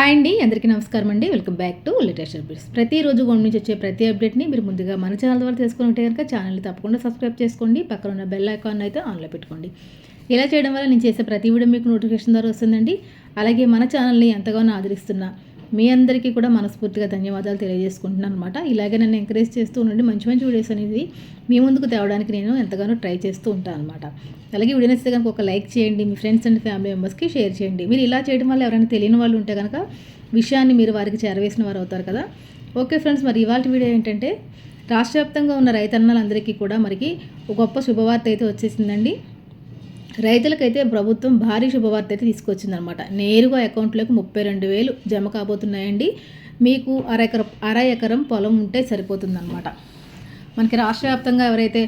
Hi అండి అందరికీ నమస్కారం అండి. Welcome back to latest updates ప్రతిరోజు గోడ నుంచి వచ్చే ప్రతి అప్డేట్ని మీరు ముందుగా మన ఛానల్ ద్వారా తెలుసుకుంటే కనుక ఛానల్ని తప్పకుండా సబ్స్క్రైబ్ చేసుకోండి పక్కన ఉన్న బెల్ ఐకాన్ అయితే ఆన్లో పెట్టుకోండి. ఇలా చేయడం వల్ల నేను చేసే ప్రతి వీడియో మీకు నోటిఫికేషన్ ద్వారా వస్తుందండి. అలాగే మన ఛానల్ని ఎంతగానో ఆదరిస్తున్న మీ అందరికీ కూడా మనస్ఫూర్తిగా ధన్యవాదాలు తెలియజేసుకుంటున్నాను అనమాట ఇలాగే నన్ను ఎంకరేజ్ చేస్తూ ఉండండి. మంచి మంచి వీడియోస్ అనేది మీ ముందుకు తేవడానికి నేను ఎంతగానో ట్రై చేస్తూ ఉంటాను అనమాట అలాగే వీడియో నచ్చితే కనుక ఒక లైక్ చేయండి. మీ ఫ్రెండ్స్ అండ్ ఫ్యామిలీ మెంబర్స్కి షేర్ చేయండి. మీరు ఇలా చేయడం వల్ల ఎవరైనా తెలియని వాళ్ళు ఉంటే కనుక విషయాన్ని మీరు వారికి చేరవేసిన వారు అవుతారు కదా. ఓకే ఫ్రెండ్స్ మరి ఇవాళ వీడియో ఏంటంటే రాష్ట్ర వ్యాప్తంగా ఉన్న రైతన్నలందరికీ కూడా మరికి ఒక గొప్ప శుభవార్త అయితే వచ్చేసిందండి. రైతులకైతే ప్రభుత్వం భారీ శుభవార్త అయితే తీసుకొచ్చిందనమాట నేరుగా అకౌంట్లోకి ముప్పై రెండు వేలు జమ కాబోతున్నాయండి. మీకు అర ఎకరం అర ఎకరం పొలం ఉంటే సరిపోతుందన్నమాట. మనకి రాష్ట్ర వ్యాప్తంగా ఎవరైతే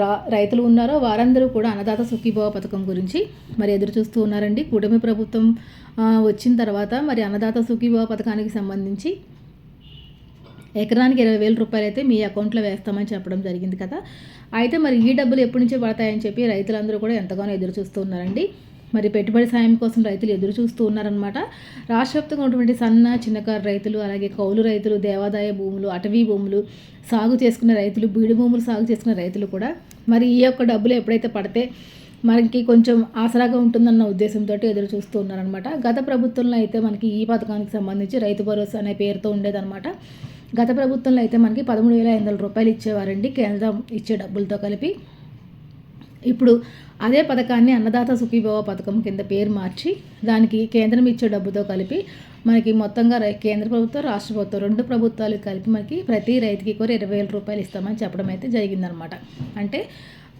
రా రైతులు ఉన్నారో వారందరూ కూడా అన్నదాత సుఖీభవ పథకం గురించి మరి ఎదురు చూస్తూ ఉన్నారండి. కూటమి ప్రభుత్వం వచ్చిన తర్వాత మరి అన్నదాత సుఖీభవ పథకానికి సంబంధించి ఎకరానికి ఇరవై వేల రూపాయలు అయితే మీ అకౌంట్లో వేస్తామని చెప్పడం జరిగింది కదా. అయితే మరి ఈ డబ్బులు ఎప్పటి నుంచి పడతాయని చెప్పి రైతులందరూ కూడా ఎంతగానో ఎదురు చూస్తూ ఉన్నారండి. మరి పెట్టుబడి సాయం కోసం రైతులు ఎదురు చూస్తూ ఉన్నారనమాట రాష్ట్రవ్యాప్తంగా ఉన్నటువంటి సన్న చిన్నకారు రైతులు అలాగే కౌలు రైతులు దేవాదాయ భూములు అటవీ భూములు సాగు చేసుకున్న రైతులు బీడు భూములు సాగు చేసుకున్న రైతులు కూడా మరి ఈ యొక్క డబ్బులు ఎప్పుడైతే పడితే మనకి కొంచెం ఆసరాగా ఉంటుందన్న ఉద్దేశంతో ఎదురు చూస్తూ ఉన్నారనమాట గత ప్రభుత్వంలో అయితే మనకి ఈ పథకానికి సంబంధించి రైతు భరోసా అనే పేరుతో ఉండేదన్నమాట. గత ప్రభుత్వంలో అయితే మనకి పదమూడు వేల ఐదు వందల రూపాయలు ఇచ్చేవారండి. కేంద్రం ఇచ్చే డబ్బులతో కలిపి. ఇప్పుడు అదే పథకాన్ని అన్నదాత సుఖీభవ పథకం కింద పేరు మార్చి దానికి కేంద్రం ఇచ్చే డబ్బుతో కలిపి మనకి మొత్తంగా కేంద్ర ప్రభుత్వం రాష్ట్ర ప్రభుత్వం రెండు ప్రభుత్వాలు కలిపి మనకి ప్రతి రైతుకి కూడా ఇరవై వేల రూపాయలు ఇస్తామని చెప్పడం అయితే జరిగిందనమాట అంటే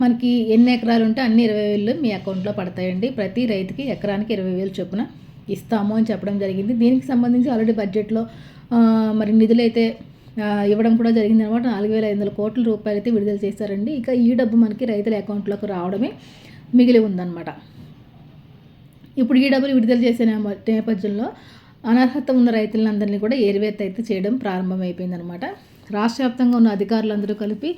మనకి ఎన్ని ఎకరాలు ఉంటే అన్ని ఇరవై వేలు మీ అకౌంట్లో పడతాయండి. ప్రతి రైతుకి ఎకరానికి ఇరవై వేలు చొప్పున ఇస్తాము అని చెప్పడం జరిగింది. దీనికి సంబంధించి ఆల్రెడీ బడ్జెట్లో మరి నిధులైతే ఇవ్వడం కూడా జరిగింది అనమాట నాలుగు వేల ఐదు వందల కోట్ల రూపాయలు అయితే విడుదల చేశారండి. ఇక ఈ డబ్బు మనకి రైతుల అకౌంట్లోకి రావడమే మిగిలి ఉందన్నమాట. ఇప్పుడు ఈ డబ్బులు విడుదల చేసే నేపథ్యంలో అనర్హత ఉన్న రైతులందరినీ కూడా ఏరివేత అయితే చేయడం ప్రారంభమైపోయిందనమాట రాష్ట్ర వ్యాప్తంగా ఉన్న అధికారులందరూ కలిపి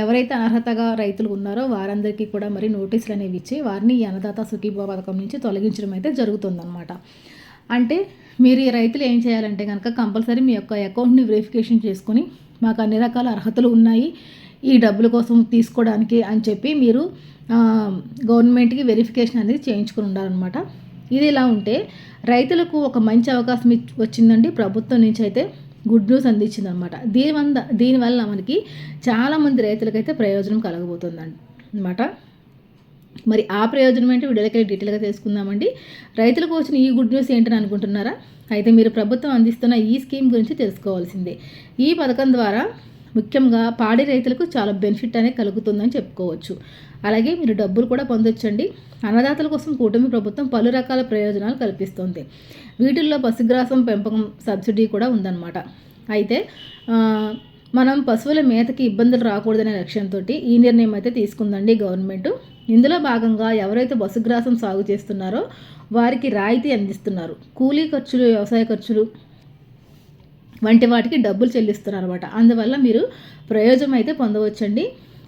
ఎవరైతే అనర్హతగా రైతులు ఉన్నారో వారందరికీ కూడా మరి నోటీసులు అనేవి ఇచ్చి వారిని ఈ అన్నదాత సుఖీభా పథకం నుంచి తొలగించడం అయితే జరుగుతుందన్నమాట. అంటే మీరు ఈ రైతులు ఏం చేయాలంటే కనుక కంపల్సరీ మీ యొక్క అకౌంట్ని వెరిఫికేషన్ చేసుకొని మాకు అన్ని రకాల అర్హతలు ఉన్నాయి ఈ డబ్బుల కోసం తీసుకోవడానికి అని చెప్పి మీరు గవర్నమెంట్కి వెరిఫికేషన్ అనేది చేయించుకుని ఉండాలన్నమాట. ఇది ఇలా ఉంటే రైతులకు ఒక మంచి అవకాశం వచ్చిందండి. ప్రభుత్వం నుంచి అయితే గుడ్ న్యూస్ అందించిందనమాట దీనివల్ల దీనివల్ల మనకి చాలామంది రైతులకైతే ప్రయోజనం కలగబోతుంది అనమాట మరి ఆ ప్రయోజనం ఏంటి? వీడియోలకి డీటెయిల్గా తెలుసుకుందామండి. రైతులకు వచ్చిన ఈ గుడ్ న్యూస్ ఏంటని అనుకుంటున్నారా? అయితే మీరు ప్రభుత్వం అందిస్తున్న ఈ స్కీమ్ గురించి తెలుసుకోవాల్సిందే. ఈ పథకం ద్వారా ముఖ్యంగా పాడి రైతులకు చాలా బెనిఫిట్ అనేది కలుగుతుందని చెప్పుకోవచ్చు. అలాగే మీరు డబ్బులు కూడా పొందొచ్చండి. అన్నదాతల కోసం కూటమి ప్రభుత్వం పలు రకాల ప్రయోజనాలు కల్పిస్తుంది. వీటిల్లో పశుగ్రాసం పెంపకం సబ్సిడీ కూడా ఉందన్నమాట. అయితే మనం పశువుల మేతకి ఇబ్బందులు రాకూడదనే లక్ష్యంతో ఈ నిర్ణయం అయితే తీసుకుందండి గవర్నమెంట్. ఇందులో భాగంగా ఎవరైతే పశుగ్రాసం సాగు చేస్తున్నారో వారికి రాయితీ అందిస్తున్నారు. కూలీ ఖర్చులు వ్యవసాయ ఖర్చులు వంటి వాటికి డబ్బులు చెల్లిస్తున్నారు అనమాట అందువల్ల మీరు ప్రయోజనం అయితే పొందవచ్చండి.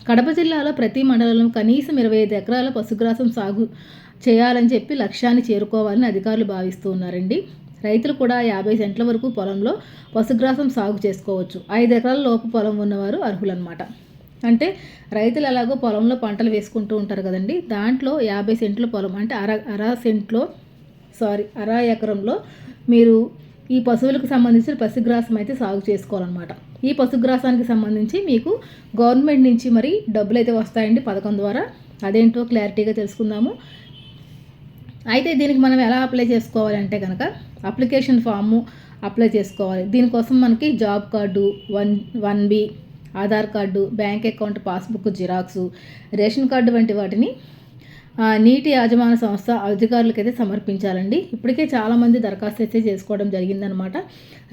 కడప జిల్లాలో ప్రతి మండలంలో కనీసం ఇరవై ఐదు ఎకరాల పశుగ్రాసం సాగు చేయాలని చెప్పి లక్ష్యాన్ని చేరుకోవాలని అధికారులు భావిస్తూ ఉన్నారండి. రైతులు కూడా యాభై సెంట్ల వరకు పొలంలో పశుగ్రాసం సాగు చేసుకోవచ్చు. ఐదు ఎకరాల లోపు పొలం ఉన్నవారు అర్హులన్నమాట. అంటే రైతులు ఎలాగో పొలంలో పంటలు వేసుకుంటూ ఉంటారు కదండి. దాంట్లో యాభై సెంట్ల పొలం అంటే అర అర సెంట్లో సారీ అర ఎకరంలో మీరు ఈ పశువులకు సంబంధించిన పశుగ్రాసం అయితే సాగు చేసుకోవాలన్నమాట. ఈ పశుగ్రాసానికి సంబంధించి మీకు గవర్నమెంట్ నుంచి మరి డబ్బులు అయితే వస్తాయండి పథకం ద్వారా. అదేంటో క్లారిటీగా తెలుసుకుందాము. అయితే దీనికి మనం ఎలా అప్లై చేసుకోవాలంటే కనుక అప్లికేషన్ ఫాము అప్లై చేసుకోవాలి. దీనికోసం మనకి job card one one B Aadhaar card bank account passbook xerox ration card వంటి వాటిని నీటి యాజమాన్య సంస్థ అధికారులకైతే సమర్పించాలండి. ఇప్పటికే చాలామంది దరఖాస్తు అయితే చేసుకోవడం జరిగిందనమాట.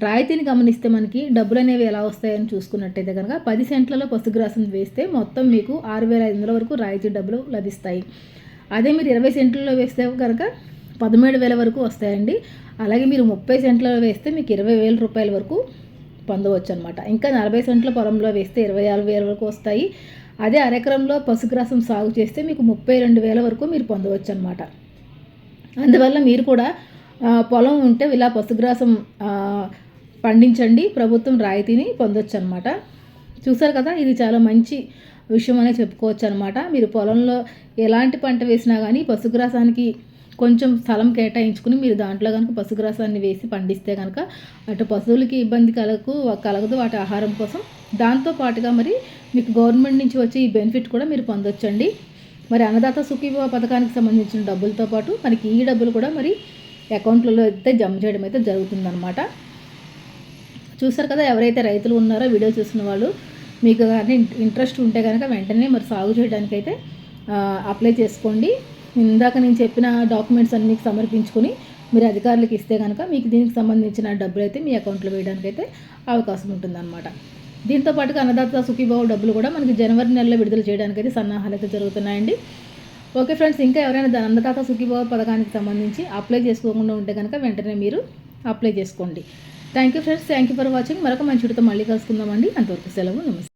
రాయితీని గమనిస్తే మనకి డబ్బులు అనేవి ఎలా వస్తాయని చూసుకున్నట్టయితే కనుక పది సెంట్లలో పసుగ్రాసం వేస్తే మొత్తం మీకు ఆరు వేల ఐదు వందల వరకు రాయితీ డబ్బులు లభిస్తాయి. అదే మీరు ఇరవై సెంట్లలో వేస్తే కనుక పదమూడు వేల వరకు వస్తాయండి. అలాగే మీరు ముప్పై సెంట్లలో వేస్తే మీకు ఇరవై వేల రూపాయల వరకు పొందవచ్చు అనమాట ఇంకా నలభై సెంట్ల పొలంలో వేస్తే ఇరవై ఆరు వేల వరకు వస్తాయి. అదే అరెకరంలో పశుగ్రాసం సాగు చేస్తే మీకు ముప్పై రెండు వేల వరకు మీరు పొందవచ్చు అనమాట అందువల్ల మీరు కూడా పొలం ఉంటే ఇలా పశుగ్రాసం పండించండి. ప్రభుత్వం రాయితీని పొందొచ్చు అనమాట చూసారు కదా ఇది చాలా మంచి విషయం అనే చెప్పుకోవచ్చు అనమాట మీరు పొలంలో ఎలాంటి పంట వేసినా కానీ పశుగ్రాసానికి కొంచెం స్థలం కేటాయించుకుని మీరు దాంట్లో కనుక పశుగ్రాసాన్ని వేసి పండిస్తే కనుక అటు పశువులకి ఇబ్బంది కలగకు కలగదు. వాటి ఆహారం కోసం దాంతో పాటుగా మరి మీకు గవర్నమెంట్ నుంచి వచ్చే ఈ బెనిఫిట్ కూడా మీరు పొందొచ్చండి. మరి అన్నదాత సుఖీభవ పథకానికి సంబంధించిన డబ్బులతో పాటు మనకి ఈ డబ్బులు కూడా మరి అకౌంట్లలో అయితే జమ చేయడం అయితే జరుగుతుందన్నమాట చూసారు కదా ఎవరైతే రైతులు ఉన్నారో వీడియో చూసిన వాళ్ళు మీకు కానీ ఇంట్రెస్ట్ ఉంటే కనుక వెంటనే మరి సాగు చేయడానికి అయితే అప్లై చేసుకోండి. ఇందాక నేను చెప్పిన డాక్యుమెంట్స్ అన్ని సమర్పించుకొని మీరు అధికారులకు ఇస్తే కనుక మీకు దీనికి సంబంధించిన డబ్బులు అయితే మీ అకౌంట్లో వేయడానికి అయితే అవకాశం ఉంటుందన్నమాట. దీంతో పాటుగా అన్నదాత సుఖీభావ డబ్బులు కూడా మనకి జనవరి నెలలో విడుదల చేయడానికి అయితే సన్నాహాలు అయితే జరుగుతున్నాయండి. ఓకే ఫ్రెండ్స్ ఇంకా ఎవరైనా అన్నదాత సుఖీభావ పథకానికి సంబంధించి అప్లై చేసుకోకుండా ఉంటే కనుక వెంటనే మీరు అప్లై చేసుకోండి. Thank you friends thank you for watching. మరొక మంచి మళ్ళీ కలుసుకుందామండి. అంతవరకు సెలవు నమస్తే.